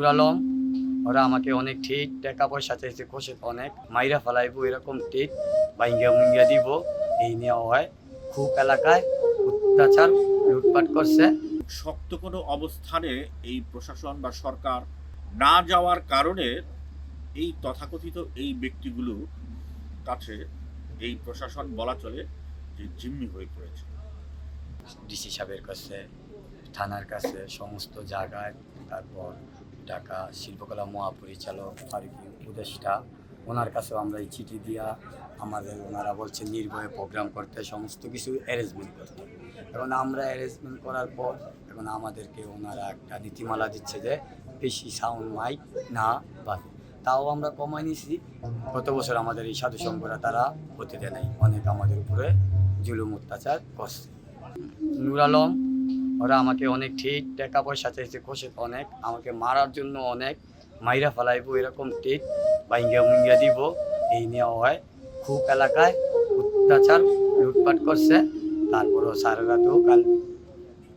নূর আলম ওরা আমাকে অনেক ঠিক টাকা পয়সা চাইছে কষে অনেক। মাইরা ফেলাইবো এরকম ঠিক বাইঙ্গা মুঙ্গিয়া দিব এই নিয়ে হয়। খুব এলাকায় অত্যাচার লুটপাট করছে। শক্ত কোনো অবস্থানে এই প্রশাসন বা সরকার না যাওয়ার কারণে এই তথাকথিত এই ব্যক্তিগুলো কাছে এই প্রশাসন বলা চলে যে জিম্মি হয়ে পড়েছে। ডিসি সাহেবের কাছে থানার কাছে সমস্ত জায়গায় তারপর ঢাকা শিল্পকলা মহাপরিচালক ফারুকি উপদেষ্টা, ওনার কাছেও আমরা এই চিঠি দিয়া আমাদের ওনারা বলছে নির্ভয়ে প্রোগ্রাম করতে, সমস্ত কিছু অ্যারেঞ্জমেন্ট করতে। এখন আমরা অ্যারেঞ্জমেন্ট করার পর এখন আমাদেরকে ওনারা একটা নীতিমালা দিচ্ছে যে, বেশি সাউন্ড মাইক না বাজে। তাও আমরা কমাই নিছি। গত বছর আমাদের এই সাধু সংঘরা তারা হতে দেয় নাই। অনেক আমাদের উপরে জুলুম অত্যাচার করছে। নূর আলম ওরা আমাকে অনেক ঠিক টাকা পয়সা চাইছে কষে অনেক। আমাকে মারার জন্য অনেক মাইরা ফেলাইবো, এরকম ঠিক বাইঙ্গা মুঙ্গিয়া দিব। এই নিয়ে হয়। খুব এলাকায় অত্যাচার, লুটপাট করছে। তারপরও স্যারেরা তো কাল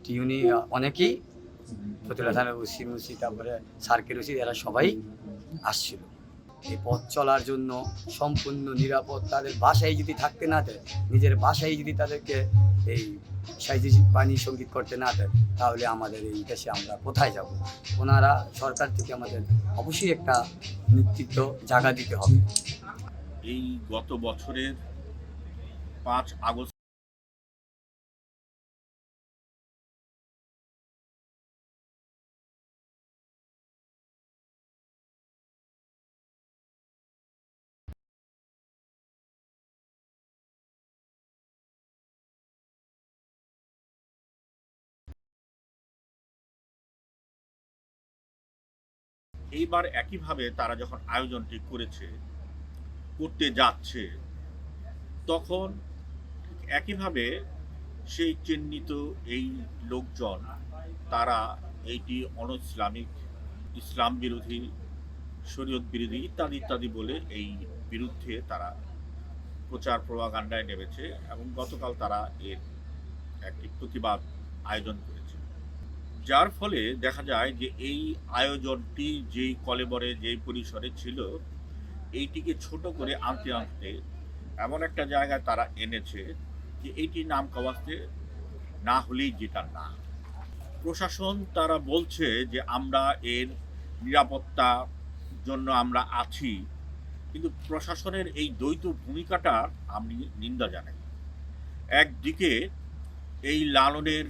টিউনি, অনেকেই ফতুল্লা ওসি মুসি, তারপরে সার্কের ওসি, এরা সবাই আসছিল। এই পথ চলার জন্য সম্পূর্ণ নিরাপদ। তাদের বাসায় যদি থাকতে না দেয়, নিজের বাসায় যদি তাদেরকে এই সাহিত্য বাণী সংগীত করতে না দেয় তাহলে আমাদের এই দেশে আমরা কোথায় যাব? ওনারা সরকার থেকে আমাদের অবশ্যই একটা নেতৃত্ব জায়গা দিতে হবে। এই গত বছরের পাঁচ আগস্ট এইবার একইভাবে তারা যখন আয়োজনটি করেছে, করতে যাচ্ছে, তখন একইভাবে সেই চিহ্নিত এই লোকজন, তারা এইটি অন ইসলামিক, ইসলাম বিরোধী, শরীয়ত বিরোধী ইত্যাদি ইত্যাদি বলে এই বিরুদ্ধে তারা প্রচার প্রভাগান্ডায় নেমেছে এবং গতকাল তারা এর একটি প্রতিবাদ আয়োজন করেছে। যার ফলে দেখা যায় যে এই আয়োজনটি যেই কলেবরে, যেই পরিসরে ছিল, এইটিকে ছোট করে আনতে আনতে এমন একটা জায়গায় তারা এনেছে যে এইটি নাম কাওয়াজতে না হলেই যেটা না। প্রশাসন তারা বলছে যে আমরা এর নিরাপত্তা জন্য আমরা আছি, কিন্তু প্রশাসনের এই দ্বৈত ভূমিকাটা আমি নিন্দা জানাই। একদিকে এই লালনের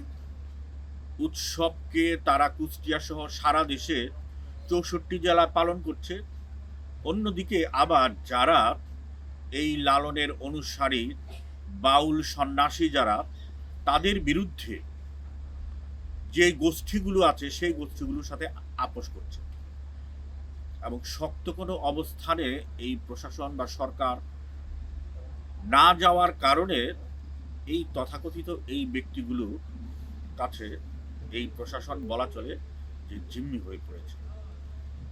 উৎসবকে তারা কুষ্টিয়া সহ সারা দেশে চৌষট্টি জেলায় পালন করছে। অন্যদিকে আবার যারা এই লালনের অনুসারী, বাউল সন্ন্যাসী যারা, তাদের বিরুদ্ধে যে গোষ্ঠীগুলো আছে, সেই গোষ্ঠীগুলোর সাথে আপোষ করছে। এবং শক্ত কোনো অবস্থানে এই প্রশাসন বা সরকার না যাওয়ার কারণে এই তথাকথিত এই ব্যক্তিগুলো কাছে এই প্রশাসন বলা চলে যে জিম্মি হয়ে পড়েছে।